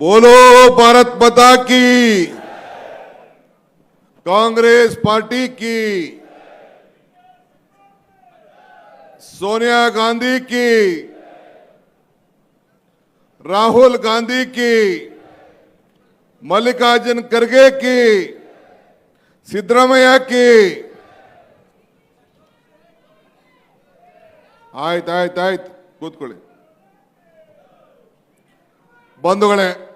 बोलो भारत माता की। कांग्रेस पार्टी की। सोनिया गांधी की। राहुल गांधी की। मल्लिकार्जुन खड़गे की। सिद्धरामैया की। आयत आयत आयत ಕೂತ್ಕೊಳ್ಳಿ. बंधु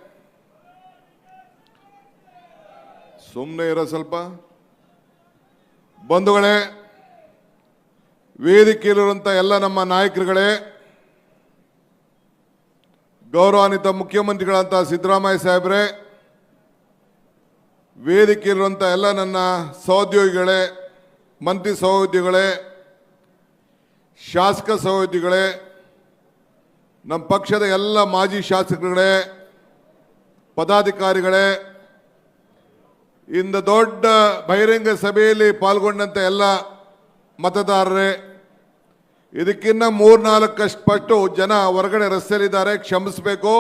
ಸುಮ್ಮನೆ ಇರೋ ಸ್ವಲ್ಪ. ಬಂಧುಗಳೇ ವೇದಿಕೆಯಲ್ಲಿರುವಂಥ ಎಲ್ಲ ನಮ್ಮ ನಾಯಕರುಗಳೇ, ಗೌರವಾನ್ವಿತ ಮುಖ್ಯಮಂತ್ರಿಗಳಂತ ಸಿದ್ದರಾಮಯ್ಯ ಸಾಹೇಬ್ರೆ ವೇದಿಕೆಯಲ್ಲಿರುವಂಥ ಎಲ್ಲ ನನ್ನ ಸಹೋದ್ಯೋಗಿಗಳೇ, ಮಂತ್ರಿ ಸಹೋದ್ಯೋಗಿಗಳೇ, ಶಾಸಕ ಸಹೋದ್ಯೋಗಿಗಳೇ, ನಮ್ಮ ಪಕ್ಷದ ಎಲ್ಲ ಮಾಜಿ ಶಾಸಕರುಗಳೇ, ಪದಾಧಿಕಾರಿಗಳೇ ಇಂದು ದೊಡ್ಡ ಬಹಿರಂಗ ಸಭೆಯಲ್ಲಿ ಪಾಲ್ಗೊಂಡಂಥ ಎಲ್ಲ ಮತದಾರರೇ, ಇದಕ್ಕಿನ್ನ ಮೂರ್ನಾಲ್ಕಷ್ಟು ಜನ ಹೊರಗಡೆ ರಸ್ತೆಯಲ್ಲಿದ್ದಾರೆ, ಕ್ಷಮಿಸಬೇಕು.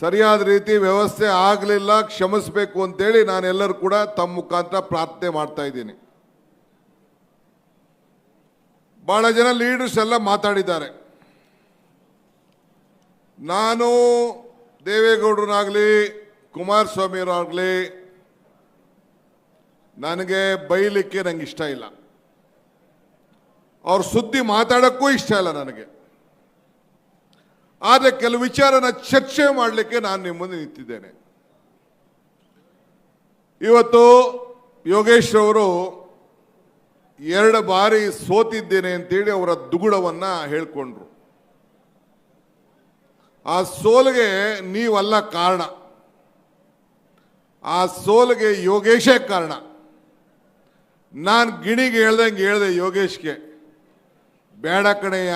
ಸರಿಯಾದ ರೀತಿ ವ್ಯವಸ್ಥೆ ಆಗಲಿಲ್ಲ, ಕ್ಷಮಿಸಬೇಕು ಅಂತೇಳಿ ನಾನೆಲ್ಲರೂ ಕೂಡ ತಮ್ಮ ಮುಖಾಂತರ ಪ್ರಾರ್ಥನೆ ಮಾಡ್ತಾ ಇದ್ದೀನಿ. ಬಹಳ ಜನ ಲೀಡರ್ಸ್ ಎಲ್ಲ ಮಾತಾಡಿದ್ದಾರೆ. ನಾನು ದೇವೇಗೌಡರನ್ನಾಗಲಿ ಕುಮಾರಸ್ವಾಮಿಯವರಾಗಲಿ ನನಗೆ ಬೈಲಿಕ್ಕೆ ನಂಗೆ ಇಷ್ಟ ಇಲ್ಲ. ಅವ್ರ ಸುದ್ದಿ ಮಾತಾಡೋಕ್ಕೂ ಇಷ್ಟ ಇಲ್ಲ ನನಗೆ. ಆದರೆ ಕೆಲವು ವಿಚಾರನ ಚರ್ಚೆ ಮಾಡಲಿಕ್ಕೆ ನಾನು ನಿಮ್ಮ ಮುಂದೆ ನಿಂತಿದ್ದೇನೆ. ಇವತ್ತು ಯೋಗೇಶ್ ಅವರು ಎರಡು ಬಾರಿ ಸೋತಿದ್ದೇನೆ ಅಂತೇಳಿ ಅವರ ದುಗುಡವನ್ನ ಹೇಳ್ಕೊಂಡ್ರು. ಆ ಸೋಲಿಗೆ ನೀವಲ್ಲ ಕಾರಣ. ಆ ಸೋಲಿಗೆ ಯೋಗೇಶೇ ಕಾರಣ. ನಾನು ಗಿಣಿಗೆ ಹೇಳ್ದಂಗೆ ಹೇಳ್ದೆ ಯೋಗೇಶ್ಗೆ. ಬೇಡ ಕಣೆಯ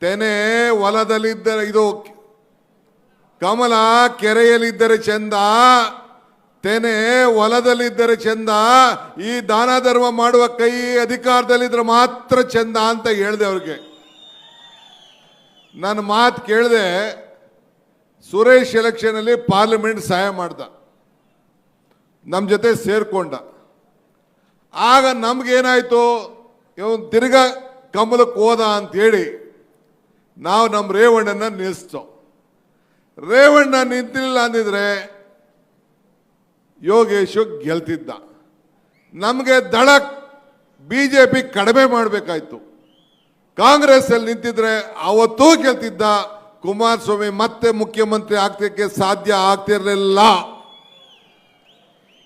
ತೆನೆ ಹೊಲದಲ್ಲಿದ್ದರೆ, ಇದು ಕಮಲ ಕೆರೆಯಲ್ಲಿದ್ದರೆ ಚಂದ, ತೆನೆ ಹೊಲದಲ್ಲಿದ್ದರೆ ಚಂದ, ಈ ದಾನ ಧರ್ಮ ಮಾಡುವ ಕೈ ಅಧಿಕಾರದಲ್ಲಿದ್ದರೆ ಮಾತ್ರ ಚಂದ ಅಂತ ಹೇಳಿದೆ ಅವ್ರಿಗೆ. ನನ್ನ ಮಾತು ಕೇಳಿದೆ, ಸುರೇಶ್ ಎಲೆಕ್ಷನಲ್ಲಿ ಪಾರ್ಲಿಮೆಂಟ್ ಸಹಾಯ ಮಾಡ್ದ. ನಮ್ಮ ಜೊತೆ ಸೇರ್ಕೊಂಡ. ಆಗ ನಮ್ಗೇನಾಯ್ತು, ಇವನು ತಿರ್ಗ ಕಮಲಕ್ಕೆ ಹೋದ ಅಂತೇಳಿ ನಾವು ನಮ್ಮ ರೇವಣ್ಣನ ನಿಲ್ಲಿಸ್ತೋ ರೇವಣ್ಣ ನಿಂತಿಲ್ಲ ಅಂದಿದ್ರೆ ಯೋಗೇಶು ಗೆಲ್ತಿದ್ದ. ನಮಗೆ ದಳ ಬಿ ಜೆ ಪಿ ಕಡಿಮೆ ಮಾಡಬೇಕಾಯ್ತು. ಕಾಂಗ್ರೆಸ್ ಅಲ್ಲಿ ನಿಂತಿದ್ರೆ ಅವತ್ತೂ ಗೆಲ್ತಿದ್ದ. ಕುಮಾರಸ್ವಾಮಿ ಮತ್ತೆ ಮುಖ್ಯಮಂತ್ರಿ ಆಗ್ತಕ್ಕೆ ಸಾಧ್ಯ ಆಗ್ತಿರ್ಲಿಲ್ಲ.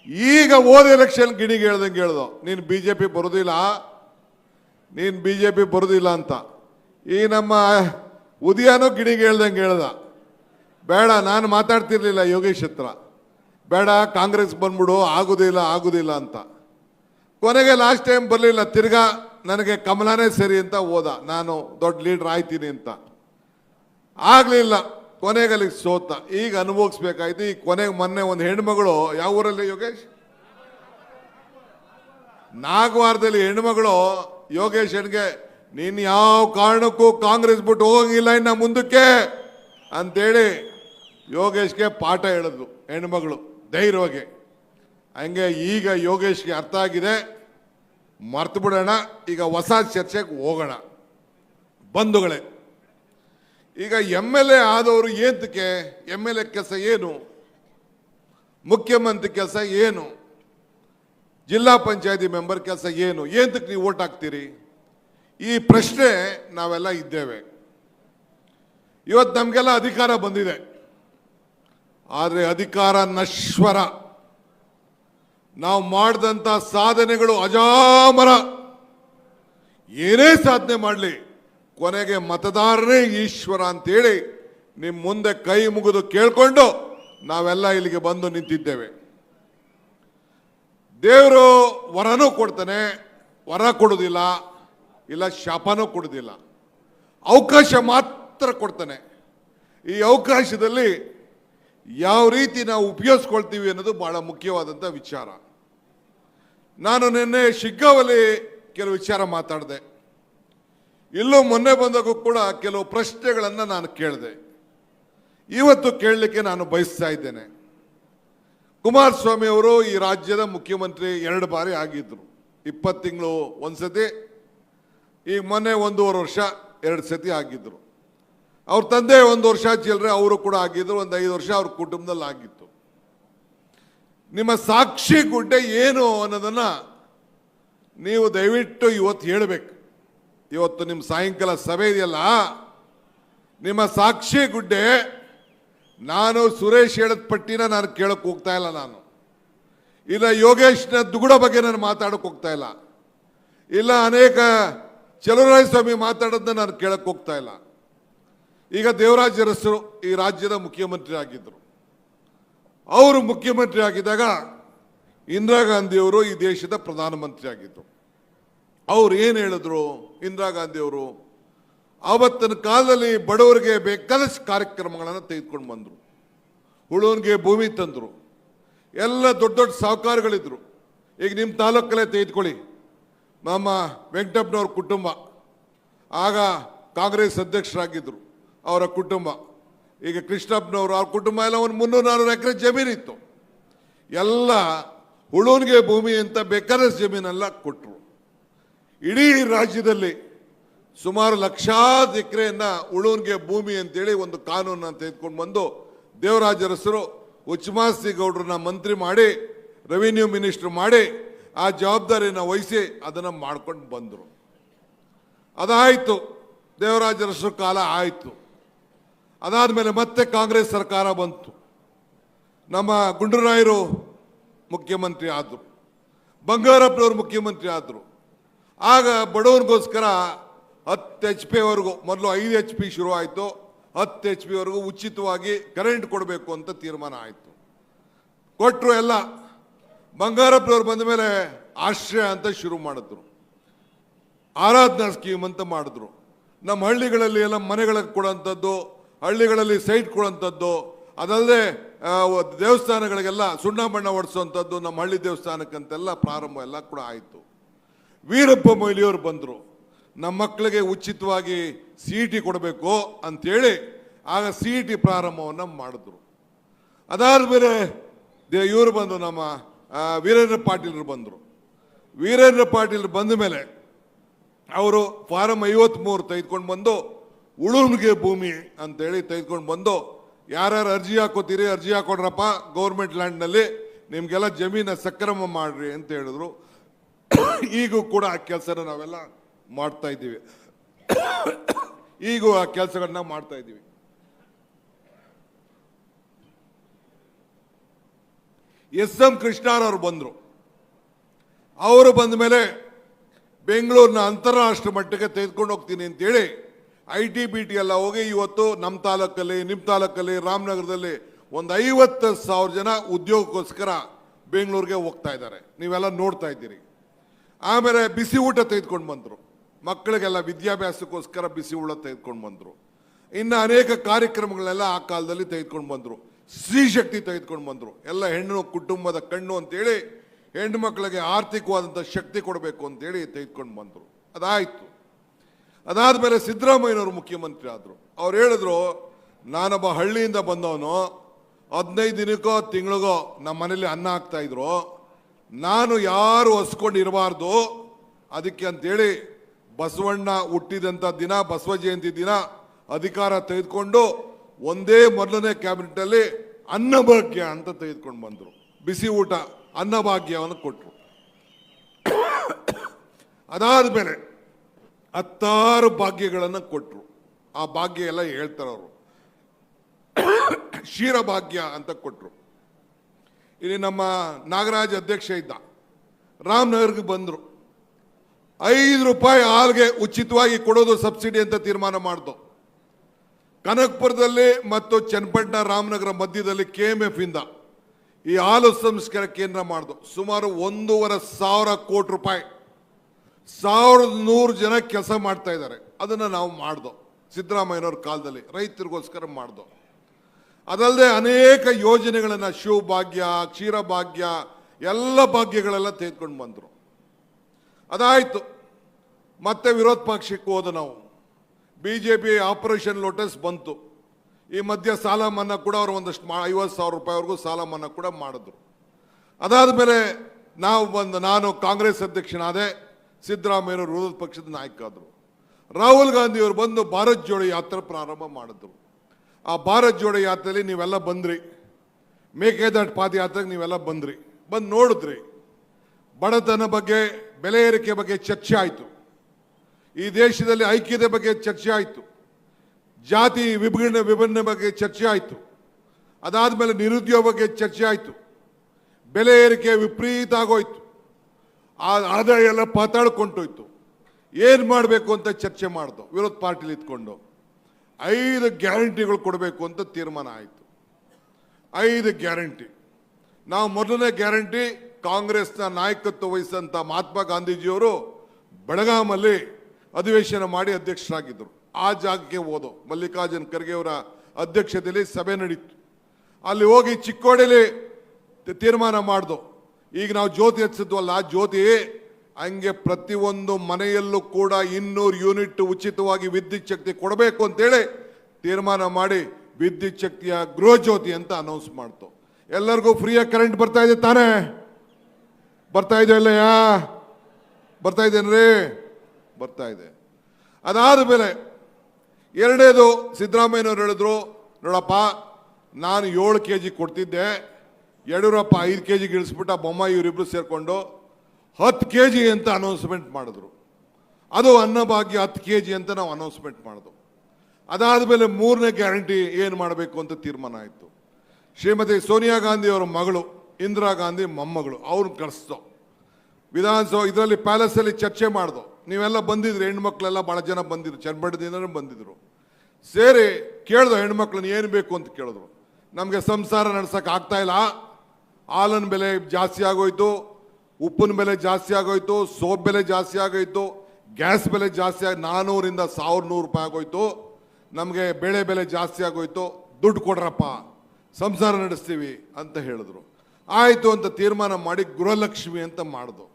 ಈಗ ಹೋದ ಎಲೆಕ್ಷನ್ ಗಿಣಿಗೆ ಹೇಳ್ದಂಗೆ ಹೇಳ್ದು. ನೀನು ಬಿ ಜೆ ಪಿ ಬರೋದಿಲ್ಲ, ನೀನು ಬಿ ಜೆ ಪಿ ಬರೋದಿಲ್ಲ ಅಂತ. ಈ ನಮ್ಮ ಉದಯನೂ ಗಿಣಿಗೆ ಹೇಳ್ದಂಗೆ ಹೇಳ್ದ. ಬೇಡ, ನಾನು ಮಾತಾಡ್ತಿರ್ಲಿಲ್ಲ ಯೋಗೇಶ್ ಹತ್ರ. ಬೇಡ, ಕಾಂಗ್ರೆಸ್ ಬಂದ್ಬಿಡು, ಆಗೋದಿಲ್ಲ ಆಗೋದಿಲ್ಲ ಅಂತ. ಕೊನೆಗೆ ಲಾಸ್ಟ್ ಟೈಮ್ ಬರಲಿಲ್ಲ, ತಿರ್ಗಾ ನನಗೆ ಕಮಲನೇ ಸರಿ ಅಂತ ಹೋದ. ನಾನು ದೊಡ್ಡ ಲೀಡರ್ ಆಯ್ತೀನಿ ಅಂತ. ಆಗಲಿಲ್ಲ. ಕೊನೆಗೆ ಅಲ್ಲಿಗೆ ಸೋತ. ಈಗ ಅನುಭವಿಸ್ಬೇಕಾಯ್ತು, ಈ ಕೊನೆಗೆ ಮೊನ್ನೆ ಒಂದು ಹೆಣ್ಮಗಳು, ಯಾವ ಊರಲ್ಲಿ ಯೋಗೇಶ್? ನಾಗವಾರದಲ್ಲಿ ಹೆಣ್ಮಗಳು, ಯೋಗೇಶ್ ಹೆಣ್ಗೆ, ನೀನು ಯಾವ ಕಾರಣಕ್ಕೂ ಕಾಂಗ್ರೆಸ್ ಬಿಟ್ಟು ಹೋಗಂಗಿಲ್ಲ, ಇನ್ನು ಮುಂದಕ್ಕೆ ಅಂತೇಳಿ ಯೋಗೇಶ್ಗೆ ಪಾಠ ಹೇಳಿದ್ರು ಹೆಣ್ಮಗಳು, ಧೈರ್ಯವಾಗಿ. ಹಂಗೆ ಈಗ ಯೋಗೇಶ್ಗೆ ಅರ್ಥ ಆಗಿದೆ ಮರ್ತು ಬಿಡೋಣ ಈಗ ಹೊಸ ಚರ್ಚೆಗೆ ಹೋಗೋಣ. ಬಂಧುಗಳೇ ಈಗ ಎಂ ಎಲ್ ಎ ಆದವರು ಏಂತಕ್ಕೆ? ಎಂ ಎಲ್ ಎ ಕೆಲಸ ಏನು? ಮುಖ್ಯಮಂತ್ರಿ ಕೆಲಸ ಏನು? ಜಿಲ್ಲಾ ಪಂಚಾಯತಿ ಮೆಂಬರ್ ಕೆಲಸ ಏನು? ಏಂತಕ್ಕೆ ನೀವು ಓಟ್ ಹಾಕ್ತೀರಿ? ಈ ಪ್ರಶ್ನೆ ನಾವೆಲ್ಲ ಇದ್ದೇವೆ. ಇವತ್ತು ನಮಗೆಲ್ಲ ಅಧಿಕಾರ ಬಂದಿದೆ. ಆದರೆ ಅಧಿಕಾರ ನಶ್ವರ. ನಾವು ಮಾಡಿದಂಥ ಸಾಧನೆಗಳು ಅಜಾಮರ. ಏನೇ ಸಾಧನೆ ಮಾಡಲಿ. ಕೊನೆಗೆ ಮತದಾರರೇ ಈಶ್ವರ ಅಂತೇಳಿ ನಿಮ್ಮ ಮುಂದೆ ಕೈ ಮುಗಿದು ಕೇಳಿಕೊಂಡು ನಾವೆಲ್ಲ ಇಲ್ಲಿಗೆ ಬಂದು ನಿಂತಿದ್ದೇವೆ. ದೇವರು ವರನೂ ಕೊಡ್ತಾನೆ, ವರ ಕೊಡುವುದಿಲ್ಲ ಇಲ್ಲ ಶಾಪನೂ ಕೊಡುವುದಿಲ್ಲ ಅವಕಾಶ ಮಾತ್ರ ಕೊಡ್ತಾನೆ. ಈ ಅವಕಾಶದಲ್ಲಿ ಯಾವ ರೀತಿ ನಾವು ಉಪಯೋಗಿಸ್ಕೊಳ್ತೀವಿ ಅನ್ನೋದು ಬಹಳ ಮುಖ್ಯವಾದಂಥ ವಿಚಾರ. ನಾನು ನಿನ್ನೆ ಶಿಗ್ಗಾವಲಿ ಕೆಲವು ವಿಚಾರ ಮಾತಾಡಿದೆ. ಇಲ್ಲೂ ಮೊನ್ನೆ ಬಂದಾಗೂ ಕೂಡ ಕೆಲವು ಪ್ರಶ್ನೆಗಳನ್ನು ನಾನು ಕೇಳಿದೆ. ಇವತ್ತು ಕೇಳಲಿಕ್ಕೆ ನಾನು ಬಯಸ್ತಾ ಇದ್ದೇನೆ. ಕುಮಾರಸ್ವಾಮಿ ಅವರು ಈ ರಾಜ್ಯದ ಮುಖ್ಯಮಂತ್ರಿ ಎರಡು ಬಾರಿ ಆಗಿದ್ದರು ಇಪ್ಪತ್ತು ತಿಂಗಳು ಒಂದ್ಸತಿ, ಈಗ ಮೊನ್ನೆ ಒಂದೂವರೆ ವರ್ಷ, ಎರಡು ಸತಿ ಆಗಿದ್ದರು ಅವ್ರ ತಂದೆ ಒಂದು ವರ್ಷ ಚಿಲ್ಲರೆ ಅವರು ಕೂಡ ಆಗಿದ್ದರು ಒಂದು ಐದು ವರ್ಷ ಅವ್ರ ಕುಟುಂಬದಲ್ಲಿ ಆಗಿತ್ತು. ನಿಮ್ಮ ಸಾಕ್ಷಿ ಗುಡ್ಡೆ ಏನು ಅನ್ನೋದನ್ನು ನೀವು ದಯವಿಟ್ಟು ಇವತ್ತು ಹೇಳಬೇಕು. ಇವತ್ತು ನಿಮ್ಮ ಸಾಯಂಕಾಲ ಸಭೆ ಇದೆಯಲ್ಲ? ನಿಮ್ಮ ಸಾಕ್ಷಿ ಗುಡ್ಡೆ, ನಾನು ಸುರೇಶ್ ಹೇಳದ ಪಟ್ಟಿನ ನಾನು ಕೇಳಕ್ಕೆ ಹೋಗ್ತಾ ಇಲ್ಲ ನಾನು. ಇಲ್ಲ ಯೋಗೇಶ್ನ ದುಗುಡ ಬಗ್ಗೆ ನಾನು ಮಾತಾಡಕ್ ಹೋಗ್ತಾ ಇಲ್ಲ. ಇಲ್ಲ ಅನೇಕ ಚಲುವರಾಯ ಸ್ವಾಮಿ ಮಾತಾಡೋದನ್ನ ನಾನು ಕೇಳಕ್ಕೆ ಹೋಗ್ತಾ ಇಲ್ಲ. ಈಗ ದೇವರಾಜ ಅರಸರು ಈ ರಾಜ್ಯದ ಮುಖ್ಯಮಂತ್ರಿ ಆಗಿದ್ದರು ಅವರು ಮುಖ್ಯಮಂತ್ರಿ ಆಗಿದ್ದಾಗ ಇಂದಿರಾ ಗಾಂಧಿಯವರು ಈ ದೇಶದ ಪ್ರಧಾನಮಂತ್ರಿ ಆಗಿದ್ದರು ಅವ್ರು ಏನು ಹೇಳಿದ್ರು? ಇಂದಿರಾ ಗಾಂಧಿಯವರು ಆವತ್ತಿನ ಕಾಲದಲ್ಲಿ ಬಡವರಿಗೆ ಬೇಕಾದಷ್ಟು ಕಾರ್ಯಕ್ರಮಗಳನ್ನು ತೆಗೆದುಕೊಂಡು ಬಂದರು. ಉಳುವನಿಗೆ ಭೂಮಿ ತಂದರು. ಎಲ್ಲ ದೊಡ್ಡ ದೊಡ್ಡ ಸಾಹುಕಾರಗಳಿದ್ರು. ಈಗ ನಿಮ್ಮ ತಾಲೂಕಲ್ಲೇ ತೆಗೆದುಕೊಳ್ಳಿ. ನಮ್ಮ ವೆಂಕಟಪ್ಪನವ್ರ ಕುಟುಂಬ. ಆಗ ಕಾಂಗ್ರೆಸ್ ಅಧ್ಯಕ್ಷರಾಗಿದ್ದರು ಅವರ ಕುಟುಂಬ. ಈಗ ಕೃಷ್ಣಪ್ಪನವರು, ಅವ್ರ ಕುಟುಂಬ ಎಲ್ಲ ಒಂದು ಮುನ್ನೂರು ನಾನೂರು ಎಕರೆ ಜಮೀನಿತ್ತು ಎಲ್ಲ ಉಳುವನಿಗೆ ಭೂಮಿ ಅಂತ ಬೇಕಾದಷ್ಟು ಜಮೀನೆಲ್ಲ ಕೊಟ್ಟರು ಇಡೀ ರಾಜ್ಯದಲ್ಲಿ ಸುಮಾರು ಲಕ್ಷಾದ ಎಕರೆಯನ್ನು ಉಳುವನ್ಗೆ ಭೂಮಿ ಅಂತೇಳಿ ಒಂದು ಕಾನೂನನ್ನು ತೆಗೆದುಕೊಂಡು ಬಂದು ದೇವರಾಜರಸರು ಉಚ್ಚಮಾಸಿ ಗೌಡ್ರನ್ನ ಮಂತ್ರಿ ಮಾಡಿ ರೆವಿನ್ಯೂ ಮಿನಿಸ್ಟರ್ ಮಾಡಿ ಆ ಜವಾಬ್ದಾರಿನ ವಹಿಸಿ ಅದನ್ನು ಮಾಡ್ಕೊಂಡು ಬಂದರು. ಅದಾಯಿತು. ದೇವರಾಜರಸರು ಕಾಲ ಆಯಿತು. ಅದಾದ ಮೇಲೆ ಮತ್ತೆ ಕಾಂಗ್ರೆಸ್ ಸರ್ಕಾರ ಬಂತು. ನಮ್ಮ ಗುಂಡೂರಾಯರು ಮುಖ್ಯಮಂತ್ರಿ ಆದರು. ಬಂಗಾರಪ್ಪನವರು ಮುಖ್ಯಮಂತ್ರಿ ಆದರು. ಆಗ ಬಡವರಿಗೋಸ್ಕರ ಹತ್ತು ಎಚ್ ಪಿವರೆಗೂ ಮೊದಲು ಐದು ಎಚ್ ಪಿ ಶುರು ಆಯಿತು ಹತ್ತು ಎಚ್ ಪಿವರೆಗೂ ಉಚಿತವಾಗಿ ಕರೆಂಟ್ ಕೊಡಬೇಕು ಅಂತ ತೀರ್ಮಾನ ಆಯಿತು. ಕೊಟ್ಟರು ಎಲ್ಲ. ಬಂಗಾರಪ್ಪನವ್ರು ಬಂದ ಮೇಲೆ ಆಶ್ರಯ ಅಂತ ಶುರು ಮಾಡಿದ್ರು. ಆರಾಧನಾ ಸ್ಕೀಮ್ ಅಂತ ಮಾಡಿದ್ರು. ನಮ್ಮ ಹಳ್ಳಿಗಳಲ್ಲಿ ಎಲ್ಲ ಮನೆಗಳಿಗೆ ಕೊಡೋಂಥದ್ದು, ಹಳ್ಳಿಗಳಲ್ಲಿ ಸೈಟ್ ಕೊಡೋಂಥದ್ದು, ಅದಲ್ಲದೆ ದೇವಸ್ಥಾನಗಳಿಗೆಲ್ಲ ಸುಣ್ಣ ಬಣ್ಣ ಹೊಡಿಸೋವಂಥದ್ದು ನಮ್ಮ ಹಳ್ಳಿ ದೇವಸ್ಥಾನಕ್ಕಂತೆಲ್ಲ ಪ್ರಾರಂಭ ಎಲ್ಲ ಕೂಡ ಆಯಿತು. ವೀರಪ್ಪ ಮೊಯ್ಲಿಯವರು ಬಂದರು. ನಮ್ಮ ಮಕ್ಕಳಿಗೆ ಉಚಿತವಾಗಿ ಸಿ ಇ ಟಿ ಕೊಡಬೇಕು ಅಂಥೇಳಿ ಆಗ ಸಿ ಇ ಟಿ ಪ್ರಾರಂಭವನ್ನು ಮಾಡಿದ್ರು. ಅದಾದ್ಮೇಲೆ ದೇ ಇವರು ಬಂದು ನಮ್ಮ ವೀರೇಂದ್ರ ಪಾಟೀಲರು ಬಂದರು. ವೀರೇಂದ್ರ ಪಾಟೀಲರು ಬಂದ ಮೇಲೆ ಅವರು ಫಾರಂ ಐವತ್ತ್ಮೂರು ತೆಗೆದುಕೊಂಡು ಬಂದು ಉಳುವಿಗೆ ಭೂಮಿ ಅಂತೇಳಿ ತೆಗೆದುಕೊಂಡು ಬಂದು, ಯಾರ್ಯಾರು ಅರ್ಜಿ ಹಾಕೋತೀರಿ, ಅರ್ಜಿ ಹಾಕೊಡ್ರಪ್ಪ ಗೌರ್ಮೆಂಟ್ ಲ್ಯಾಂಡ್ನಲ್ಲಿ, ನಿಮಗೆಲ್ಲ ಜಮೀನ ಸಕ್ರಮ ಮಾಡಿರಿ ಅಂತ ಹೇಳಿದ್ರು. ಈಗೂ ಕೂಡ ಆ ಕೆಲಸನ ನಾವೆಲ್ಲ ಮಾಡ್ತಾ ಇದ್ದೀವಿ. ಈಗೂ ಆ ಕೆಲಸಗಳನ್ನ ಮಾಡ್ತಾ ಇದ್ದೀವಿ. ಎಸ್ ಎಂ ಕೃಷ್ಣಾರವರು ಬಂದರು. ಅವರು ಬಂದ ಮೇಲೆ ಬೆಂಗಳೂರಿನ ಅಂತಾರಾಷ್ಟ್ರ ಮಟ್ಟಕ್ಕೆ ತೆಗೆದುಕೊಂಡು ಹೋಗ್ತೀನಿ ಅಂತೇಳಿ ಐ ಟಿ ಬಿ ಟಿ ಎಲ್ಲ ಹೋಗಿ ಇವತ್ತು ನಮ್ಮ ತಾಲೂಕಲ್ಲಿ, ನಿಮ್ಮ ತಾಲೂಕಲ್ಲಿ, ರಾಮನಗರದಲ್ಲಿ ಒಂದು ಐವತ್ತು ಸಾವಿರ ಜನ ಉದ್ಯೋಗಕ್ಕೋಸ್ಕರ ಬೆಂಗಳೂರಿಗೆ ಹೋಗ್ತಾ ಇದ್ದಾರೆ. ನೀವೆಲ್ಲ ನೋಡ್ತಾ ಇದ್ದೀರಿ. ಆಮೇಲೆ ಬಿಸಿ ಊಟ ತೆಗೆದುಕೊಂಡು ಬಂದರು. ಮಕ್ಕಳಿಗೆಲ್ಲ ವಿದ್ಯಾಭ್ಯಾಸಕ್ಕೋಸ್ಕರ ಬಿಸಿ ಊಟ ತೆಗೆದುಕೊಂಡು ಬಂದರು. ಇನ್ನು ಅನೇಕ ಕಾರ್ಯಕ್ರಮಗಳೆಲ್ಲ ಆ ಕಾಲದಲ್ಲಿ ತೆಗೆದುಕೊಂಡು ಬಂದರು. ಸ್ತ್ರೀ ಶಕ್ತಿ ತೆಗೆದುಕೊಂಡು ಬಂದರು. ಎಲ್ಲ ಹೆಣ್ಣು ಕುಟುಂಬದ ಕಣ್ಣು ಅಂತೇಳಿ ಹೆಣ್ಣು ಮಕ್ಕಳಿಗೆ ಆರ್ಥಿಕವಾದಂಥ ಶಕ್ತಿ ಕೊಡಬೇಕು ಅಂತೇಳಿ ತೆಗೆದುಕೊಂಡು ಬಂದರು. ಅದಾಯಿತು. ಅದಾದ ಮೇಲೆ ಸಿದ್ದರಾಮಯ್ಯನವರು ಮುಖ್ಯಮಂತ್ರಿ ಆದರು ಅವ್ರು ಹೇಳಿದ್ರು, ನಾನೊಬ್ಬ ಹಳ್ಳಿಯಿಂದ ಬಂದವನು, ಹದಿನೈದು ದಿನಕ್ಕೋ ತಿಂಗಳಿಗೋ ನಮ್ಮ ಮನೇಲಿ ಅನ್ನ ಹಾಕ್ತಾ ಇದ್ರು. ನಾನು ಯಾರು ಹೊಸ್ಕೊಂಡು ಇರಬಾರ್ದು ಅದಕ್ಕೆ ಅಂತೇಳಿ ಬಸವಣ್ಣ ಹುಟ್ಟಿದಂಥ ದಿನ ಬಸವ ಜಯಂತಿ ದಿನ ಅಧಿಕಾರ ತೆಗೆದುಕೊಂಡು ಒಂದೇ ಮೊದಲನೇ ಕ್ಯಾಬಿನೆಟಲ್ಲಿ ಅನ್ನಭಾಗ್ಯ ಅಂತ ತೆಗೆದುಕೊಂಡು ಬಂದರು. ಬಿಸಿ ಊಟ ಅನ್ನಭಾಗ್ಯವನ್ನು ಕೊಟ್ಟರು ಅದಾದ ಮೇಲೆ ಹತ್ತಾರು ಭಾಗ್ಯಗಳನ್ನು ಕೊಟ್ಟರು ಆ ಭಾಗ್ಯ ಎಲ್ಲ ಹೇಳ್ತಾರವರು. ಕ್ಷೀರಭಾಗ್ಯ ಅಂತ ಕೊಟ್ಟರು ಇಲ್ಲಿ ನಮ್ಮ ನಾಗರಾಜ್ ಅಧ್ಯಕ್ಷ ಇದ್ದ. ರಾಮನಗರ್ಗೆ ಬಂದರು. ಐದು ರೂಪಾಯಿ ಹಾಲ್ಗೆ ಉಚಿತವಾಗಿ ಕೊಡೋದು ಸಬ್ಸಿಡಿ ಅಂತ ತೀರ್ಮಾನ ಮಾಡ್ದು. ಕನಕಪುರದಲ್ಲಿ ಮತ್ತು ಚನ್ನಪಟ್ಟಣ ರಾಮನಗರ ಮಧ್ಯದಲ್ಲಿ ಕೆ ಎಂ ಎಫ್ ಇಂದ ಈ ಹಾಲು ಸಂಸ್ಕಾರ ಕೇಂದ್ರ ಮಾಡ್ದು. ಸುಮಾರು ಒಂದೂವರೆ ಸಾವಿರ ಕೋಟಿ ರೂಪಾಯಿ. ಸಾವಿರದ ನೂರು ಜನ ಕೆಲಸ ಮಾಡ್ತಾ ಇದ್ದಾರೆ. ಅದನ್ನು ನಾವು ಮಾಡ್ದೋ. ಸಿದ್ದರಾಮಯ್ಯನವ್ರ ಕಾಲದಲ್ಲಿ ರೈತರಿಗೋಸ್ಕರ ಮಾಡ್ದೋ. ಅದಲ್ಲದೆ ಅನೇಕ ಯೋಜನೆಗಳನ್ನು ಶಿವಭಾಗ್ಯ, ಕ್ಷೀರಭಾಗ್ಯ, ಎಲ್ಲ ಭಾಗ್ಯಗಳೆಲ್ಲ ತೆಗೆದುಕೊಂಡು ಬಂದರು. ಅದಾಯಿತು. ಮತ್ತೆ ವಿರೋಧ ಪಕ್ಷಕ್ಕೆ ಹೋದ ನಾವು. B J P operation lotus ಬಂತು. ಈ ಮಧ್ಯೆ ಸಾಲ ಮನ್ನಾ ಕೂಡ ಅವರು ಒಂದಷ್ಟು ಮಾ, ಐವತ್ತು ಸಾವಿರ ರೂಪಾಯಿವರೆಗೂ ಸಾಲ ಮನ್ನಾ ಕೂಡ ಮಾಡಿದ್ರು. ಅದಾದ ಮೇಲೆ ನಾವು ಬಂದು, ನಾನು ಕಾಂಗ್ರೆಸ್ ಅಧ್ಯಕ್ಷನಾದೆ ಸಿದ್ದರಾಮಯ್ಯವರು ವಿರೋಧ ಪಕ್ಷದ ನಾಯಕ ಆದರು ರಾಹುಲ್ ಗಾಂಧಿಯವರು ಬಂದು ಭಾರತ್ ಜೋಡಿ ಯಾತ್ರೆ ಪ್ರಾರಂಭ ಮಾಡಿದ್ರು. ಆ ಭಾರತ್ ಜೋಡೋ ಯಾತ್ರೆಯಲ್ಲಿ ನೀವೆಲ್ಲ ಬಂದ್ರಿ. ಮೇಕೆದಾಟ್ ಪಾದಯಾತ್ರೆಗೆ ನೀವೆಲ್ಲ ಬಂದ್ರಿ. ಬಂದು ನೋಡಿದ್ರಿ. ಬಡತನ ಬಗ್ಗೆ, ಬೆಲೆ ಏರಿಕೆ ಬಗ್ಗೆ ಚರ್ಚೆ ಆಯಿತು. ಈ ದೇಶದಲ್ಲಿ ಐಕ್ಯತೆ ಬಗ್ಗೆ ಚರ್ಚೆ ಆಯಿತು. ಜಾತಿ ವಿಭಿನ್ನ ವಿಭಿನ್ನ ಬಗ್ಗೆ ಚರ್ಚೆ ಆಯಿತು. ಅದಾದಮೇಲೆ ನಿರುದ್ಯೋಗ ಬಗ್ಗೆ ಚರ್ಚೆ ಆಯಿತು. ಬೆಲೆ ಏರಿಕೆ ವಿಪರೀತ ಆಗೋಯ್ತು. ಆ ಆದಾಯ ಎಲ್ಲ ಪಾತಾಡ್ಕೊಂಡೋಯ್ತು ಏನು ಮಾಡಬೇಕು ಅಂತ ಚರ್ಚೆ ಮಾಡ್ದು, ವಿರೋಧ ಪಾರ್ಟಿಲಿ ಇದ್ಕೊಂಡು. ಐದು ಗ್ಯಾರಂಟಿಗಳು ಕೊಡಬೇಕು ಅಂತ ತೀರ್ಮಾನ ಆಯಿತು. ಐದು ಗ್ಯಾರಂಟಿ. ನಾವು ಮೊದಲನೇ ಗ್ಯಾರಂಟಿ ಕಾಂಗ್ರೆಸ್ನ ನಾಯಕತ್ವ ವಹಿಸಿದಂಥ ಮಹಾತ್ಮ ಗಾಂಧೀಜಿಯವರು ಬೆಳಗಾಮಲ್ಲಿ ಅಧಿವೇಶನ ಮಾಡಿ ಅಧ್ಯಕ್ಷರಾಗಿದ್ದರು. ಆ ಜಾಗಕ್ಕೆ ಹೋದೋ, ಮಲ್ಲಿಕಾರ್ಜುನ್ ಖರ್ಗೆ ಅವರ ಅಧ್ಯಕ್ಷತೆಯಲ್ಲಿ ಸಭೆ ನಡೀತು. ಅಲ್ಲಿ ಹೋಗಿ ಚಿಕ್ಕೋಡಿಲಿ ತೀರ್ಮಾನ ಮಾಡಿದೋ, ಈಗ ನಾವು ಜ್ಯೋತಿ ಹಚ್ಚಿದ್ವಲ್ಲ ಜ್ಯೋತಿ ಹಂಗೆ ಪ್ರತಿಯೊಂದು ಮನೆಯಲ್ಲೂ ಕೂಡ ಇನ್ನೂರು ಯೂನಿಟ್ ಉಚಿತವಾಗಿ ವಿದ್ಯುತ್ ಶಕ್ತಿ ಕೊಡಬೇಕು ಅಂತೇಳಿ ತೀರ್ಮಾನ ಮಾಡಿ ವಿದ್ಯುತ್ ಶಕ್ತಿಯ ಗೃಹಜ್ಯೋತಿ ಅಂತ ಅನೌನ್ಸ್ ಮಾಡ್ತು. ಎಲ್ಲರಿಗೂ ಫ್ರೀಯಾಗಿ ಕರೆಂಟ್ ಬರ್ತಾ ಇದೆ ತಾನೇ? ಬರ್ತಾ ಇದೆ ಅಲ್ಲಯ್ಯ ಬರ್ತಾ ಇದ್ದೇನ್ರಿ ಬರ್ತಾ ಇದೆ. ಅದಾದ ಮೇಲೆ ಎರಡನೇದು ಸಿದ್ದರಾಮಯ್ಯನವ್ರು ಹೇಳಿದ್ರು, ನೋಡಪ್ಪ, ನಾನು ಏಳು ಕೆ ಜಿ ಕೊಡ್ತಿದ್ದೆ, ಯಡಿಯೂರಪ್ಪ ಐದು ಕೆ ಜಿಗೆ ಇಳಿಸ್ಬಿಟ್ಟ ಬೊಮ್ಮ ಇವರಿಬ್ರು ಸೇರಿಕೊಂಡು ಹತ್ತು ಕೆ ಜಿ ಅಂತ ಅನೌನ್ಸ್ಮೆಂಟ್ ಮಾಡಿದ್ರು. ಅದು ಅನ್ನಭಾಗ್ಯ ಹತ್ತು ಕೆ ಜಿ ಅಂತ ನಾವು ಅನೌನ್ಸ್ಮೆಂಟ್ ಮಾಡಿದ್ವು. ಅದಾದಮೇಲೆ ಮೂರನೇ ಗ್ಯಾರಂಟಿ ಏನು ಮಾಡಬೇಕು ಅಂತ ತೀರ್ಮಾನ ಆಯಿತು. ಶ್ರೀಮತಿ ಸೋನಿಯಾ ಗಾಂಧಿ ಅವರ ಮಗಳು, ಇಂದಿರಾ ಗಾಂಧಿ ಮೊಮ್ಮಗಳು ಅವ್ರನ್ನ ಕಳಿಸ್ದು ವಿಧಾನಸಭಾ, ಇದರಲ್ಲಿ ಪ್ಯಾಲೇಸಲ್ಲಿ ಚರ್ಚೆ ಮಾಡ್ದು. ನೀವೆಲ್ಲ ಬಂದಿದ್ರಿ, ಹೆಣ್ಮಕ್ಳೆಲ್ಲ ಭಾಳ ಜನ ಬಂದಿದ್ರು ಚನ್ನಬಣ್ಣದಿಂದನೇ ಬಂದಿದ್ರು. ಸೇರಿ ಕೇಳ್ದು ಹೆಣ್ಮಕ್ಳನ್ನ ಏನು ಬೇಕು ಅಂತ ಕೇಳಿದ್ರು. ನಮಗೆ ಸಂಸಾರ ನಡ್ಸಕ್ಕೆ ಆಗ್ತಾಯಿಲ್ಲ ಹಾಲಿನ ಬೆಲೆ ಜಾಸ್ತಿ ಆಗೋಯ್ತು. ಉಪ್ಪಿನ ಬೆಲೆ ಜಾಸ್ತಿ ಆಗೋಯ್ತು, ಸೋಪ್ ಬೆಲೆ ಜಾಸ್ತಿ ಆಗೋಯ್ತು, ಗ್ಯಾಸ್ ಬೆಲೆ ಜಾಸ್ತಿ ಆಗಿ ನಾನ್ನೂರಿಂದ ಸಾವಿರ ನೂರು ರೂಪಾಯಿ ಆಗೋಯ್ತು. ನಮಗೆ ಬೆಳೆ ಬೆಲೆ ಜಾಸ್ತಿ ಆಗೋಯ್ತು, ದುಡ್ಡು ಕೊಡ್ರಪ್ಪ, ಸಂಸಾರ ನಡೆಸ್ತೀವಿ ಅಂತ ಹೇಳಿದ್ರು. ಆಯಿತು ಅಂತ ತೀರ್ಮಾನ ಮಾಡಿ ಗೃಹಲಕ್ಷ್ಮಿ ಅಂತ ಮಾಡಿದ್ರು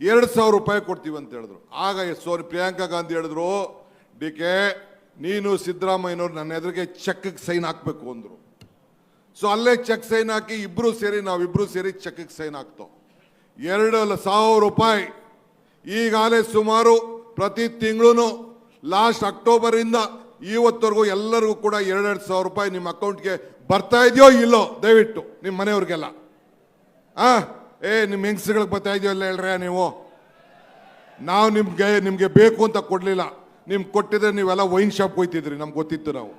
ಎರಡು ಸಾವಿರ ರೂಪಾಯಿ ಕೊಡ್ತೀವಿ ಅಂತ ಹೇಳಿದ್ರು. ಆಗ ಸೋರಿ, ಪ್ರಿಯಾಂಕಾ ಗಾಂಧಿ ಹೇಳಿದ್ರು, ಡಿ ಕೆ, ನೀನು ಸಿದ್ದರಾಮಯ್ಯನವ್ರು ನನ್ನ ಎದುರಿಗೆ ಚೆಕ್ಗೆ ಸೈನ್ ಹಾಕಬೇಕು ಅಂದರು. ಸೊ ಅಲ್ಲೇ ಚೆಕ್ ಸೈನ್ ಹಾಕಿ ಇಬ್ರು ಸೇರಿ, ನಾವಿಬ್ರು ಸೇರಿ ಚೆಕ್ಗೆ ಸೈನ್ ಹಾಕ್ತೋ. ಎರಡು ಸಾವಿರ ರೂಪಾಯಿ. ಈಗಾಗಲೇ ಸುಮಾರು ಪ್ರತಿ ತಿಂಗಳು ಲಾಸ್ಟ್ ಅಕ್ಟೋಬರಿಂದ ಇವತ್ತವರೆಗೂ ಎಲ್ಲರಿಗೂ ಕೂಡ ಎರಡೆರಡು ಸಾವಿರ ರೂಪಾಯಿ ನಿಮ್ಮ ಅಕೌಂಟ್ಗೆ ಬರ್ತಾ ಇದೆಯೋ ಇಲ್ಲೋ ದಯವಿಟ್ಟು ನಿಮ್ಮ ಮನೆಯವ್ರಿಗೆಲ್ಲ. ಆ, ಏ, ನಿಮ್ಮ ಹೆಂಗಸ್ಗಳಿಗೆ ಬರ್ತಾ ಇದೆಯೋ ಇಲ್ಲ ಹೇಳ್ರ ನೀವು? ನಾವು ನಿಮ್ಗೆ, ನಿಮಗೆ ಬೇಕು ಅಂತ ಕೊಡಲಿಲ್ಲ. ನಿಮ್ಗೆ ಕೊಟ್ಟಿದ್ರೆ ನೀವೆಲ್ಲ ವೈನ್ ಶಾಪ್ ಹೋಯ್ತಿದ್ರಿ ನಮ್ಗೆ ಗೊತ್ತಿತ್ತು ನಾವು.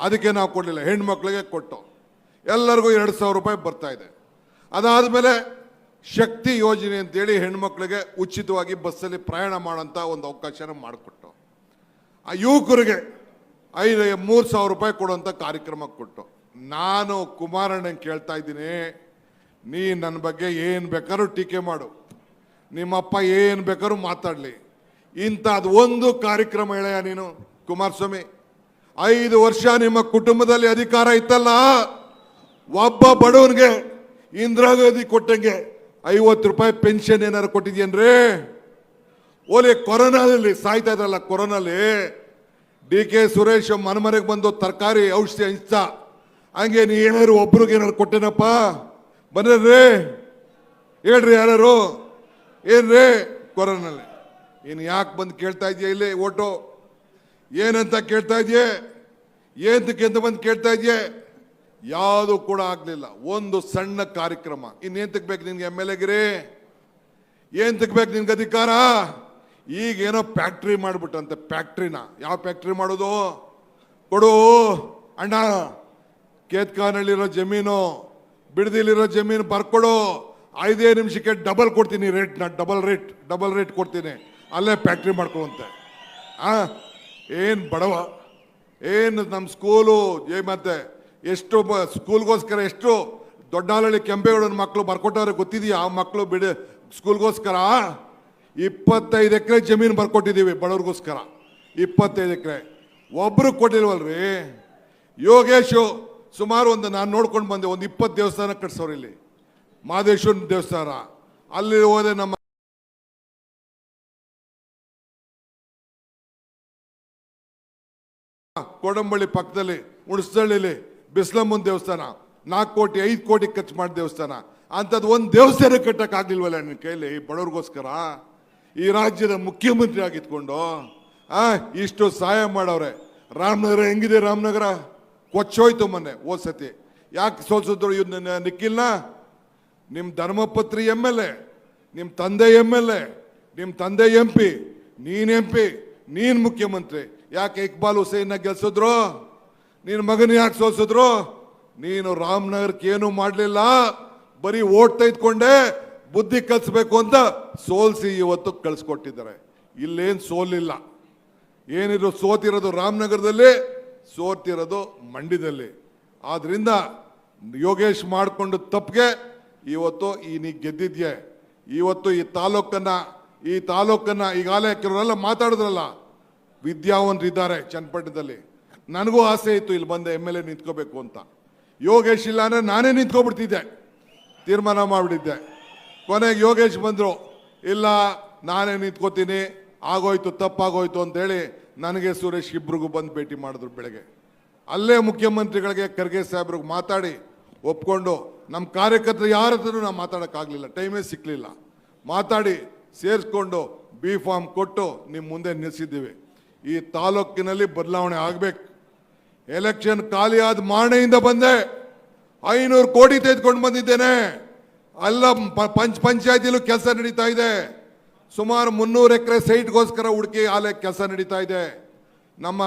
ಅದಕ್ಕೆ ನಾವು ಕೊಡಲಿಲ್ಲ. ಹೆಣ್ಮಕ್ಳಿಗೆ ಕೊಟ್ಟು. ಎಲ್ಲರಿಗೂ ಎರಡು ಸಾವಿರ ರೂಪಾಯಿ ಬರ್ತಾ ಇದೆ. ಅದಾದಮೇಲೆ ಶಕ್ತಿ ಯೋಜನೆ ಅಂತೇಳಿ ಹೆಣ್ಮಕ್ಳಿಗೆ ಉಚಿತವಾಗಿ ಬಸ್ಸಲ್ಲಿ ಪ್ರಯಾಣ ಮಾಡೋಂಥ ಒಂದು ಅವಕಾಶನ ಮಾಡಿಕೊಟ್ಟು, ಆ ಯುವಕರಿಗೆ ಐದು, ಮೂರು ಸಾವಿರ ರೂಪಾಯಿ ಕೊಡುವಂಥ ಕಾರ್ಯಕ್ರಮ ಕೊಟ್ಟು, ನಾನು ಕುಮಾರಣ್ಣನ ಕೇಳ್ತಾ ಇದ್ದೀನಿ, ನೀ ನನ್ನ ಬಗ್ಗೆ ಏನು ಬೇಕಾದ್ರೂ ಟೀಕೆ ಮಾಡು, ನಿಮ್ಮಪ್ಪ ಏನು ಬೇಕಾದ್ರೂ ಮಾತಾಡಲಿ ಇಂಥದ್ದು ಒಂದು ಕಾರ್ಯಕ್ರಮ ಹೇಳೆಯ ನೀನು ಕುಮಾರಸ್ವಾಮಿ. ಐದು ವರ್ಷ ನಿಮ್ಮ ಕುಟುಂಬದಲ್ಲಿ ಅಧಿಕಾರ ಇತ್ತಲ್ಲ, ಒಬ್ಬ ಬಡವನಿಗೆ ಇಂದಿರಾ ಗಾಂಧಿ ಕೊಟ್ಟಂಗೆ ಐವತ್ತು ರೂಪಾಯಿ ಪೆನ್ಷನ್ ಏನಾರು ಕೊಟ್ಟಿದ್ಯೇನ್ರಿ? ಓಲಿ ಕೊರೋನಾದಲ್ಲಿ ಸಾಯ್ತಾ ಇದ್ರಲ್ಲ ಕೊರೋನಾಲಿ? ಡಿ ಕೆ ಸುರೇಶ್ ಮನೆ ಮನೆಗೆ ಬಂದು ತರಕಾರಿ, ಔಷಧಿ, ಹಂಚ. ಹಂಗೆ ನೀ ಏನಾರು ಒಬ್ರಿಗೆ ಏನಾರು ಕೊಟ್ಟೇನಪ್ಪ? ಬನ್ರಿ ಹೇಳ್ರಿ ಯಾರು ಏನ್ರಿ? ಕೊರೋನಲ್ಲಿ ಇನ್ನು ಯಾಕೆ ಬಂದು ಕೇಳ್ತಾ ಇದೆಯಾ ಇಲ್ಲಿ ಓಟು? ಏನಂತ ಕೇಳ್ತಾ ಇದೆಯೇ? ಅಂತ ಬಂದು ಕೇಳ್ತಾ ಇದೆಯೇ? ಯಾವುದು ಕೂಡ ಆಗಲಿಲ್ಲ. ಒಂದು ಸಣ್ಣ ಕಾರ್ಯಕ್ರಮ. ಇನ್ನೇನು ಬೇಕು ನಿನ್ಗೆ ಎಂ ಎಲ್ ಎಗಿರಿ ಏನ್ ಬೇಕು ನಿನ್ಗೆ ಅಧಿಕಾರ? ಈಗ ಏನೋ ಫ್ಯಾಕ್ಟ್ರಿ ಮಾಡ್ಬಿಟ್ಟಂತೆ, ಫ್ಯಾಕ್ಟ್ರಿನ. ಯಾವ ಫ್ಯಾಕ್ಟ್ರಿ ಮಾಡೋದು? ಕೊಡು, ಅಣ್ಣ. ಕೇತ್ಕಾನಲ್ಲಿರೋ ಜಮೀನು, ಬಿಡದಿಲಿರೋ ಜಮೀನು ಬರ್ಕೊಡು. ಐದೇ ನಿಮಿಷಕ್ಕೆ ಡಬಲ್ ಕೊಡ್ತೀನಿ ರೇಟ್ನ, ಡಬಲ್ ರೇಟ್ ಡಬಲ್ ರೇಟ್ ಕೊಡ್ತೀನಿ. ಅಲ್ಲೇ ಫ್ಯಾಕ್ಟ್ರಿ ಮಾಡ್ಕೊಳಂತೆ ಆ, ಏನು ಬಡವ? ಏನು ನಮ್ಮ ಸ್ಕೂಲು, ಏ ಮತ್ತೆ ಎಷ್ಟು ಸ್ಕೂಲ್ಗೋಸ್ಕರ ಎಷ್ಟು ದೊಡ್ಡಾಲಳ್ಳಿ ಕೆಂಪೇಗೌಡನ ಮಕ್ಕಳು ಬರ್ಕೊಟ್ಟವ್ರೆ ಗೊತ್ತಿದೆಯಾ? ಆ ಮಕ್ಕಳು ಬಿಡ, ಸ್ಕೂಲ್ಗೋಸ್ಕರ ಇಪ್ಪತ್ತೈದು ಎಕರೆ ಜಮೀನು ಬರ್ಕೊಟ್ಟಿದ್ದೀವಿ ಬಡವ್ರಿಗೋಸ್ಕರ. ಇಪ್ಪತ್ತೈದು ಎಕರೆ. ಒಬ್ರು ಕೊಟ್ಟಿಲ್ವಲ್ರಿ? ಯೋಗೇಶು, ಸುಮಾರು ಒಂದು ನಾನು ನೋಡ್ಕೊಂಡು ಬಂದೆ, ಒಂದು ಇಪ್ಪತ್ತು ದೇವಸ್ಥಾನ ಕಟ್ಸೋರು ಇಲ್ಲಿ. ಮಹದೇಶ್ವರನ ದೇವಸ್ಥಾನ. ಅಲ್ಲಿ ಹೋದೆ ನಮ್ಮ ಕೋಡಂಬಳ್ಳಿ ಪಕ್ಕದಲ್ಲಿ ಉಣಸಳ್ಳಿಲಿ ಬಿಸ್ಲಮ್ಮನ ದೇವಸ್ಥಾನ, ನಾಲ್ಕು ಕೋಟಿ, ಐದು ಕೋಟಿ ಖರ್ಚು ಮಾಡಿ ದೇವಸ್ಥಾನ. ಅಂಥದ್ದು ಒಂದು ದೇವಸ್ಥಾನ ಕಟ್ಟೋಕ್ಕಾಗಲಿಲ್ವಲ್ಲ ನಿನ್ನ ಕೈಲಿ? ಬಡವ್ರಿಗೋಸ್ಕರ? ಈ ರಾಜ್ಯದ ಮುಖ್ಯಮಂತ್ರಿ ಆಗಿದ್ಕೊಂಡು, ಆ, ಇಷ್ಟು ಸಹಾಯ ಮಾಡವ್ರೆ. ರಾಮನಗರ ಹೆಂಗಿದೆ ರಾಮನಗರ? ಕೊಚ್ಚೋಯ್ತು ಮೊನ್ನೆ, ಹೋದ ಸತಿ. ಯಾಕೆ ಸೋಲ್ಸಿದ್ರು ಇವ್ನ ನಿಖಿಲ್ನ? ನಿಮ್ಮ ಧರ್ಮಪತ್ರಿ ಎಂ ಎಲ್ ಎ ನಿಮ್ಮ ತಂದೆ ಎಂ ಎಲ್ ಎ ನಿಮ್ಮ ತಂದೆ ಎಂ ಪಿ, ನೀನು ಎಂ ಪಿ, ನೀನು ಮುಖ್ಯಮಂತ್ರಿ. ಯಾಕೆ ಇಕ್ಬಾಲ್ ಹುಸೇನ್ನ ಗೆಲ್ಸಿದ್ರು? ನಿನ್ನ ಮಗನ ಯಾಕೆ ಸೋಲ್ಸಿದ್ರು ನೀನು ರಾಮನಗರಕ್ಕೆ ಏನು ಮಾಡಲಿಲ್ಲ. ಬರೀ ಓಟ್ ತೆಗೆದುಕೊಂಡೆ, ಬುದ್ಧಿ ಕಲಿಸ್ಬೇಕು ಅಂತ ಸೋಲ್ಸಿ ಇವತ್ತು ಕಳಿಸ್ಕೊಟ್ಟಿದ್ದಾರೆ. ಇಲ್ಲೇನು ಸೋಲಿಲ್ಲ. ಏನಿದ್ರು ಸೋತಿರೋದು ರಾಮನಗರದಲ್ಲಿ, ಸೋತಿರೋದು ಮಂಡ್ಯದಲ್ಲಿ. ಆದ್ದರಿಂದ ಯೋಗೇಶ್ ಮಾಡಿಕೊಂಡು ತಪ್ಪಿಗೆ ಇವತ್ತು ಈ ನೀ ಗೆದ್ದಿದ್ಯೆ. ಇವತ್ತು ಈ ತಾಲೂಕನ್ನು, ಈ ತಾಲೂಕನ್ನ ಈಗಾಗಲೇ ಕೆಲವರೆಲ್ಲ ಮಾತಾಡಿದ್ರಲ್ಲ? ವಿದ್ಯಾವಂತರಿದ್ದಾರೆ ಚನ್ನಪಟ್ಟಣದಲ್ಲಿ. ನನಗೂ ಆಸೆ ಇತ್ತು ಇಲ್ಲಿ ಬಂದ ಎಂ ಎಲ್ ಎ ನಿಂತ್ಕೋಬೇಕು ಅಂತ. ಯೋಗೇಶ್ ಇಲ್ಲ ಅಂದರೆ ನಾನೇ ನಿಂತ್ಕೊಬಿಡ್ತಿದ್ದೆ. ತೀರ್ಮಾನ ಮಾಡಿಬಿಟ್ಟಿದ್ದೆ. ಕೊನೆಗೆ ಯೋಗೇಶ್ ಬಂದರು, ಇಲ್ಲ, ನಾನೇ ನಿಂತ್ಕೋತೀನಿ, ಆಗೋಯ್ತು, ತಪ್ಪಾಗೋಯ್ತು ಅಂತೇಳಿ ನನಗೆ ಸುರೇಶ್ ಇಬ್ರಿಗೂ ಬಂದು ಭೇಟಿ ಮಾಡಿದ್ರು ಬೆಳಗ್ಗೆ. ಅಲ್ಲೇ ಮುಖ್ಯಮಂತ್ರಿಗಳಿಗೆ ಖರ್ಗೆ ಸಾಹೇಬ್ರಿಗೆ ಮಾತಾಡಿ, ಒಪ್ಕೊಂಡು, ನಮ್ಮ ಕಾರ್ಯಕರ್ತರು ಯಾರ ಹತ್ರನೂ ನಾವು ಮಾತಾಡೋಕ್ಕಾಗಲಿಲ್ಲ, ಟೈಮೇ ಸಿಕ್ಕಲಿಲ್ಲ ಮಾತಾಡಿ, ಸೇರಿಸ್ಕೊಂಡು ಬಿ ಫಾರ್ಮ್ ಕೊಟ್ಟು ನಿಮ್ಮ ಮುಂದೆ ನಿಲ್ಲಿಸಿದ್ದೀವಿ ಈ ತಾಲೂಕಿನಲ್ಲಿ ಬದಲಾವಣೆ ಆಗಬೇಕು. ಎಲೆಕ್ಷನ್ ಖಾಲಿ ಆದ ಮಾರಣೆಯಿಂದ ಬಂದೆ. ಐನೂರು ಕೋಟಿ ತೆಗೆದುಕೊಂಡು ಬಂದಿದ್ದೇನೆ. ಅಲ್ಲ ಪಂಚ್, ಪಂಚಾಯತಿಲೂ ಕೆಲಸ ನಡೀತಾ ಇದೆ. ಸುಮಾರು ಮುನ್ನೂರು ಎಕರೆ ಸೈಟ್ಗೋಸ್ಕರ ಹುಡುಕಿ ಆಲೆ ಕೆಲಸ ನಡೀತಾ ಇದೆ. ನಮ್ಮ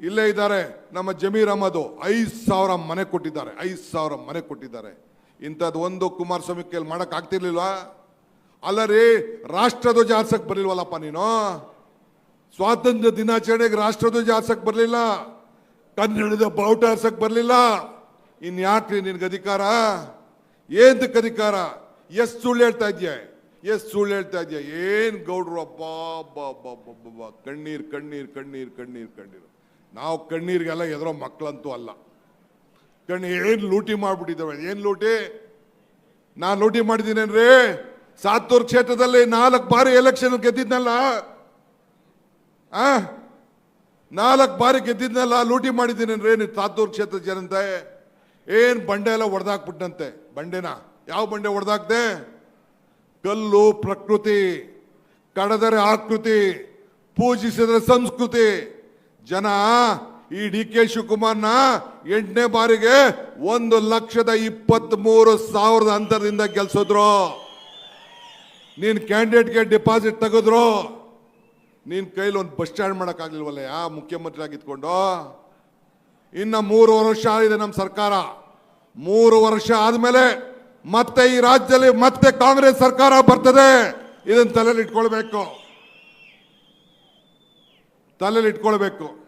ಇಲ್ಲೇ ಇದ್ದಾರೆ, ನಮ್ಮ ಜಮೀರ್ ಅಹಮದು. ಐದು ಸಾವಿರ ಮನೆ ಕೊಟ್ಟಿದ್ದಾರೆ, ಐದು ಸಾವಿರ ಮನೆ ಕೊಟ್ಟಿದ್ದಾರೆ. ಇಂಥದ್ದು ಒಂದು ಕುಮಾರಸ್ವಾಮಿ ಕೈಲಿ ಮಾಡಕ್ ಅಲ್ಲ ರೀ ರಾಷ್ಟ್ರಧ್ವಜ ಆರ್ಸಕ್ ಬರಲಿಲ್ವಲ್ಲಪ್ಪ ನೀನು? ಸ್ವಾತಂತ್ರ್ಯ ದಿನಾಚರಣೆಗೆ ರಾಷ್ಟ್ರಧ್ವಜ ಆರ್ಸಕ್ ಬರಲಿಲ್ಲ. ಕನ್ನಡದ ಬಾವುಟ ಆರ್ಸಕ್ ಬರಲಿಲ್ಲ. ಇನ್ ನಿನಗೆ ಅಧಿಕಾರ? ಏಂತಕ್ಕೆ ಅಧಿಕಾರ? ಎಷ್ಟು ಸುಳ್ಳು ಹೇಳ್ತಾ ಇದ್ಯಾ? ಎಷ್ಟು ಸುಳ್ಳು ಹೇಳ್ತಾ ಇದ್ಯಾ? ಏನ್ ಗೌಡ್ರು? ಅಬ್ಬಾ ಅಬ್ಬಾ. ಕಣ್ಣೀರ್ ಕಣ್ಣೀರ್ ಕಣ್ಣೀರ್ ಕಣ್ಣೀರ್, ಕಣ್ಣೀರು. ನಾವು ಕಣ್ಣೀರಿಗೆಲ್ಲ ಎದರೋ ಮಕ್ಕಳಂತೂ ಅಲ್ಲ. ಕಣ್ಣು ಏನು ಲೂಟಿ ಮಾಡ್ಬಿಟ್ಟಿದ್ದಾವೆ? ಏನು ಲೂಟಿ? ನಾನು ಲೂಟಿ ಮಾಡಿದ್ದೀನೇನ್ರಿ? ಸಾತ್ತೂರು ಕ್ಷೇತ್ರದಲ್ಲಿ ನಾಲ್ಕು ಬಾರಿ ಎಲೆಕ್ಷನ್ ಗೆದ್ದಿದ್ನಲ್ಲ. ಆ? ನಾಲ್ಕು ಬಾರಿ ಗೆದ್ದಿದ್ನಲ್ಲ ಲೂಟಿ ಮಾಡಿದ್ದೀನೇನ್ರಿ ನೀವು ತಾತೂರು ಕ್ಷೇತ್ರ ಜನತೆ. ಏನ್ ಬಂಡೆ ಎಲ್ಲ ಹೊಡೆದಾಕ್ಬಿಟ್ಟಂತೆ ಬಂಡೆನ? ಯಾವ ಬಂಡೆ ಹೊಡೆದಾಕ್ದೆ ಕಲ್ಲು ಪ್ರಕೃತಿ, ಕಡದರೆ ಆಕೃತಿ, ಪೂಜಿಸಿದ್ರೆ ಸಂಸ್ಕೃತಿ. ಜನ ಈ ಡಿ ಕೆ ಶಿವಕುಮಾರ್ನ ಎಂಟನೇ ಬಾರಿಗೆ ಒಂದು ಲಕ್ಷದ ಇಪ್ಪತ್ತ್ ಮೂರು ಸಾವಿರದ ಅಂತರದಿಂದ ಗೆಲ್ಸಿದ್ರು. ನೀನ್ ಕ್ಯಾಂಡಿಡೇಟ್ಗೆ ಡಿಪಾಸಿಟ್ ತೆಗೆದ್ರು. ನೀನ್ ಕೈಲಿ ಒಂದು ಬಸ್ ಸ್ಟ್ಯಾಂಡ್ ಮಾಡೋಕ್ಕಾಗಲಿಲ್ವಲ್ಲ? ಯಾ ಮುಖ್ಯಮಂತ್ರಿ ಆಗಿತ್ಕೊಂಡು ಇನ್ನ ಮೂರು ವರ್ಷ ಆಗಿದೆ ನಮ್ಮ ಸರ್ಕಾರ. ಮೂರು ವರ್ಷ ಆದಮೇಲೆ ಮತ್ತೆ ಈ ರಾಜ್ಯದಲ್ಲಿ ಮತ್ತೆ ಕಾಂಗ್ರೆಸ್ ಸರ್ಕಾರ ಬರ್ತದೆ. ಇದನ್ನು ತಲೆಯಲ್ಲಿ ಇಟ್ಕೊಳ್ಬೇಕು. ತಲೆಯಲ್ಲಿ ಇಟ್ಕೊಳ್ಬೇಕು.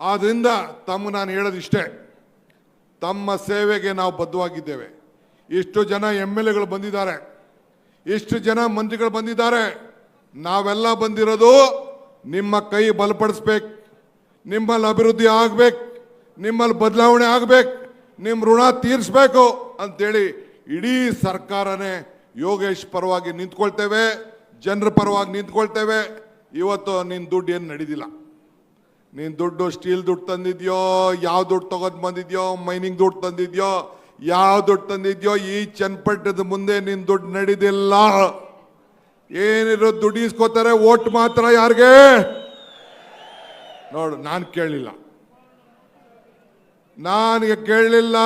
ಆದ್ರಿಂದ ತಮ್ಮ ನಾನು ಹೇಳೋದಿಷ್ಟೇ. ತಮ್ಮ ಸೇವೆಗೆ ನಾವು ಬದ್ಧವಾಗಿದ್ದೇವೆ. ಇಷ್ಟು ಜನ ಎಂ ಎಲ್ ಎಗಳು ಬಂದಿದ್ದಾರೆ. ಇಷ್ಟು ಜನ ಮಂತ್ರಿಗಳು ಬಂದಿದ್ದಾರೆ. ನಾವೆಲ್ಲ ಬಂದಿರೋದು ನಿಮ್ಮ ಕೈ ಬಲಪಡಿಸ್ಬೇಕು, ನಿಮ್ಮಲ್ಲಿ ಅಭಿವೃದ್ಧಿ ಆಗ್ಬೇಕು, ನಿಮ್ಮಲ್ಲಿ ಬದಲಾವಣೆ ಆಗ್ಬೇಕು, ನಿಮ್ಮ ಋಣ ತೀರಿಸ್ಬೇಕು ಅಂತೇಳಿ ಇಡೀ ಸರ್ಕಾರನೇ ಯೋಗೇಶ್ ಪರವಾಗಿ ನಿಂತ್ಕೊಳ್ತೇವೆ, ಜನರ ಪರವಾಗಿ ನಿಂತ್ಕೊಳ್ತೇವೆ. ಇವತ್ತು ನಿನ್ನ ದುಡ್ಡು ಏನು ನಡೀದಿಲ್ಲ. ನೀನ್ ದುಡ್ಡು ಸ್ಟೀಲ್ ದುಡ್ಡು ತಂದಿದ್ಯೋ, ಯಾವ ದುಡ್ಡು ತಗೊಂಡು ಬಂದಿದ್ಯೋ, ಮೈನಿಂಗ್ ದುಡ್ಡು ತಂದಿದ್ಯೋ, ಯಾವ ದುಡ್ಡು ತಂದಿದ್ಯೋ, ಈ ಚನ್ನಪಟ್ಟದ ಮುಂದೆ ನಿನ್ನ ದುಡ್ಡು ನಡೀದಿಲ್ಲ. ಏನಿರೋ ದುಡ್ಡು ಇಸ್ಕೋತಾರೆ ಓಟ್ ಮಾತ್ರ ಯಾರಿಗೆ? ನೋಡು, ನಾನು ಕೇಳಲಿಲ್ಲ. ನನಗೆ ಕೇಳಲಿಲ್ಲ.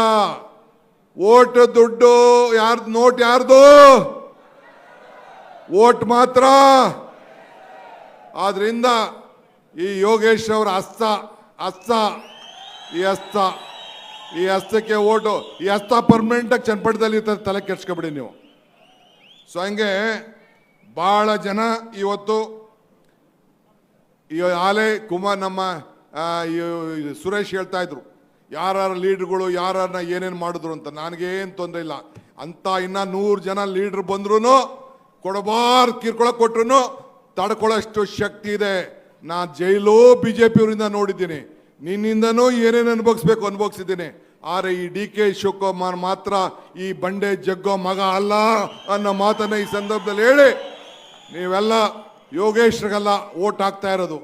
ಓಟ್, ದುಡ್ಡು, ಯಾರ್ದು ನೋಟ್, ಯಾರ್ದು? ಓಟ್ ಮಾತ್ರ. ಆದ್ರಿಂದ ಈ ಯೋಗೇಶ್ ಅವರ ಅಸ್ತ ಹಸ್ತ ಈ ಅಸ್ತ, ಈ ಅಸ್ತಕ್ಕೆ ಓಟು, ಈ ಅಸ್ತ ಪರ್ಮನೆಂಟ್ ಆಗಿ ಚನ್ನಪಟ್ಟಣದಲ್ಲಿ ಇರ್ತದೆ ತಲೆ ಕೆಡ್ಸ್ಕೊಬಿಡಿ ನೀವು. ಸೊ ಹಂಗೆ ಬಹಳ ಜನ ಇವತ್ತು ಆಲೆ ಕುಮಾರ್ ನಮ್ಮ ಸುರೇಶ್ ಹೇಳ್ತಾ ಇದ್ರು. ಯಾರ್ಯಾರ ಲೀಡ್ರುಗಳು ಯಾರನ್ನ ಏನೇನು ಮಾಡಿದ್ರು ಅಂತ. ನನಗೇನು ತೊಂದರೆ ಇಲ್ಲ. ಅಂತ ಇನ್ನ ನೂರು ಜನ ಲೀಡ್ರ್ ಬಂದ್ರು ಕೊಡಬಾರ್ ಕಿರ್ಕೊಳಕ್ ಕೊಟ್ರು ತಡ್ಕೊಳ್ಳೋಷ್ಟು ಶಕ್ತಿ ಇದೆ. ನಾ ಜೈಲು ಬಿ ಜೆ ಪಿಯವರಿಂದ ನೋಡಿದ್ದೀನಿ. ನಿನ್ನಿಂದನೂ ಏನೇನು ಅನುಭವಿಸ್ಬೇಕು ಅನುಭವಿಸಿದ್ದೀನಿ. ಆದರೆ ಈ ಡಿ ಕೆ ಶಿವಕುಮಾರ್ ಮಾತ್ರ ಈ ಬಂಡೆ ಜಗ್ಗೋ ಮಗ ಅಲ್ಲ ಅನ್ನೋ ಮಾತನ್ನು ಈ ಸಂದರ್ಭದಲ್ಲಿ ಹೇಳಿ ನೀವೆಲ್ಲ ಯೋಗೇಶ್ರಿಗೆಲ್ಲ ಓಟ್ ಹಾಕ್ತಾ ಇರೋದು.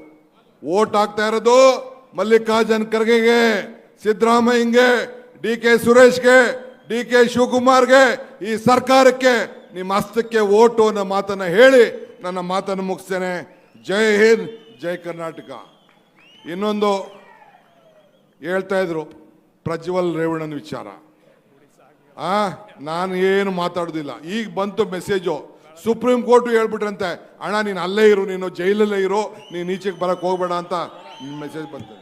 ಓಟ್ ಹಾಕ್ತಾ ಇರೋದು ಮಲ್ಲಿಕಾರ್ಜುನ್ ಖರ್ಗೆಗೆ, ಸಿದ್ದರಾಮಯ್ಯಂಗೆ, ಡಿ ಕೆ ಸುರೇಶ್ಗೆ, ಡಿ ಕೆ ಶಿವಕುಮಾರ್ಗೆ, ಈ ಸರ್ಕಾರಕ್ಕೆ ನಿಮ್ಮ ಹಸ್ತಕ್ಕೆ ಓಟು ಅನ್ನೋ ಮಾತನ್ನ ಹೇಳಿ ನನ್ನ ಮಾತನ್ನು ಮುಗಿಸ್ತೇನೆ. ಜೈ ಹಿಂದ್, ಜೈ ಕರ್ನಾಟಕ. ಇನ್ನೊಂದು ಹೇಳ್ತಾ ಇದ್ರು ಪ್ರಜ್ವಲ್ ರೇವಣ್ಣನ ವಿಚಾರ. ಆ, ನಾನು ಏನು ಮಾತಾಡೋದಿಲ್ಲ. ಈಗ ಬಂತು ಮೆಸೇಜು ಸುಪ್ರೀಂ ಕೋರ್ಟ್ ಹೇಳ್ಬಿಟ್ರಂತೆ, ಅಣ್ಣ, ನೀನು ಅಲ್ಲೇ ಇರು, ನೀನು ಜೈಲಲ್ಲೇ ಇರು, ನೀನು ಈಚೆಗೆ ಬರಕ್ಕೆ ಹೋಗ್ಬೇಡ ಅಂತ ಮೆಸೇಜ್ ಬಂತು.